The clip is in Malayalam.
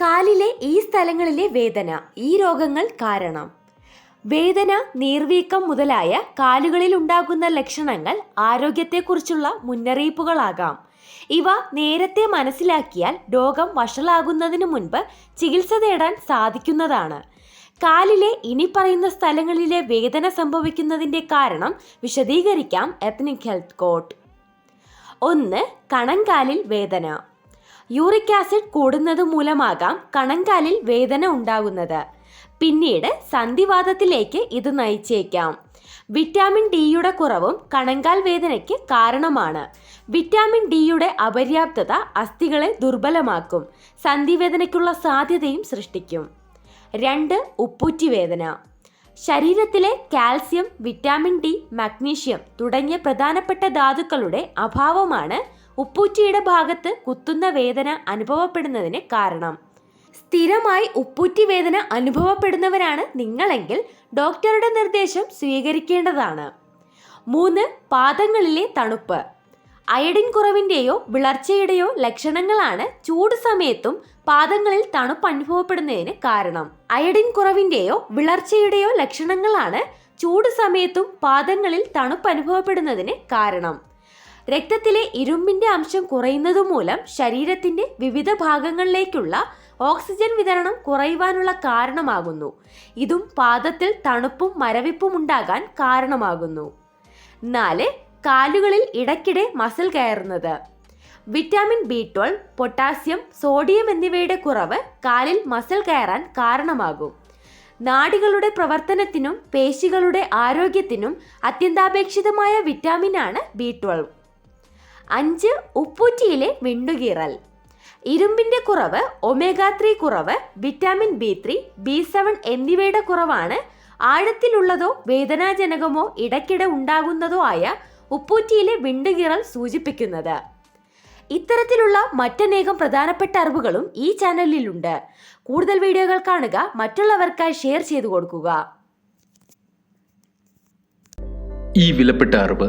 കാലിലെ ഈ സ്ഥലങ്ങളിലെ വേദന ഈ രോഗങ്ങൾ കാരണം. വേദന നീർവീക്കം മുതലായ കാലുകളിൽ ഉണ്ടാകുന്ന ലക്ഷണങ്ങൾ ആരോഗ്യത്തെക്കുറിച്ചുള്ള മുന്നറിയിപ്പുകളാകാം. ഇവ നേരത്തെ മനസ്സിലാക്കിയാൽ രോഗം വഷളാകുന്നതിനു മുൻപ് ചികിത്സ തേടാൻ സാധിക്കുന്നതാണ്. കാലിലെ ഇനി പറയുന്ന സ്ഥലങ്ങളിലെ വേദന സംഭവിക്കുന്നതിന്റെ കാരണം വിശദീകരിക്കാം എത്നിക് ഹെൽത്ത് കോട്ട് ഒന്ന് കണങ്കാലിൽ വേദന. യൂറിക് ആസിഡ് കൂടുന്നത് മൂലമാകാം കണങ്കാലിൽ വേദന ഉണ്ടാകുന്നത്. പിന്നീട് സന്ധിവാദത്തിലേക്ക് ഇത് നയിച്ചേക്കാം. വിറ്റാമിൻ ഡിയുടെ കുറവും കണങ്കാൽ വേദനയ്ക്ക് കാരണമാണ്. വിറ്റാമിൻ ഡിയുടെ അപര്യാപ്തത അസ്ഥികളെ ദുർബലമാക്കും സന്ധിവേദനയ്ക്കുള്ള സാധ്യതയും സൃഷ്ടിക്കും. രണ്ട് ഉപ്പൂറ്റി വേദന. ശരീരത്തിലെ കാൽസ്യം വിറ്റാമിൻ ഡി മഗ്നീഷ്യം തുടങ്ങിയ പ്രധാനപ്പെട്ട ധാതുക്കളുടെ അഭാവമാണ് ഉപ്പൂറ്റിയുടെ ഭാഗത്ത് കുത്തുന്ന വേദന അനുഭവപ്പെടുന്നതിന് കാരണം. സ്ഥിരമായി ഉപ്പൂറ്റി വേദന അനുഭവപ്പെടുന്നവരാണ് നിങ്ങളെങ്കിൽ ഡോക്ടറുടെ നിർദ്ദേശം സ്വീകരിക്കേണ്ടതാണ്. മൂന്ന് പാദങ്ങളിലെ തണുപ്പ്. അയഡിൻ കുറവിന്റെയോ വിളർച്ചയുടെയോ ലക്ഷണങ്ങളാണ് ചൂട് സമയത്തും പാദങ്ങളിൽ തണുപ്പ് അനുഭവപ്പെടുന്നതിന് കാരണം. അയഡിൻ കുറവിന്റെയോ വിളർച്ചയുടെയോ ലക്ഷണങ്ങളാണ് ചൂട് സമയത്തും പാദങ്ങളിൽ തണുപ്പ് അനുഭവപ്പെടുന്നതിന് കാരണം. രക്തത്തിലെ ഇരുമ്പിന്റെ അംശം കുറയുന്നതുമൂലം ശരീരത്തിന്റെ വിവിധ ഭാഗങ്ങളിലേക്കുള്ള ഓക്സിജൻ വിതരണം കുറയുവാനുള്ള കാരണമാകുന്നു. ഇതും പാദത്തിൽ തണുപ്പും മരവിപ്പും ഉണ്ടാകാൻ കാരണമാകുന്നു. നാല് കാലുകളിൽ ഇടയ്ക്കിടെ മസിൽ കയറുന്നത്. Vitamin B twelve potassium sodium എന്നിവയുടെ കുറവ് കാലിൽ മസിൽ കയറാൻ കാരണമാകും. നാടികളുടെ പ്രവർത്തനത്തിനും പേശികളുടെ ആരോഗ്യത്തിനും അത്യന്താപേക്ഷിതമായ വിറ്റാമിനാണ് ബി ട്വൽവ്. അഞ്ച് ഉപ്പൂറ്റിയിലെ വിണ്ടുകീറൽ. ഇരുമ്പിന്റെ കുറവ് ഒമേഗ ത്രീ കുറവ് vitamin B three B seven എന്നിവയുടെ കുറവാണ്. ആഴത്തിലുള്ളതോ വേദനാജനകമോ ഇടയ്ക്കിടെ ഉണ്ടാകുന്നതോ ആയ ഉപ്പൂറ്റിയിലെ വിണ്ടുകീറൽ സൂചിപ്പിക്കുന്നത്. ഇത്തരത്തിലുള്ള മറ്റനേകം പ്രധാനപ്പെട്ട അറിവുകളും ഈ ചാനലിലുണ്ട്. കൂടുതൽ വീഡിയോകൾ കാണുക മറ്റുള്ളവർക്കായി ഷെയർ ചെയ്തു കൊടുക്കുക. ഈ വിലപ്പെട്ട അറിവ്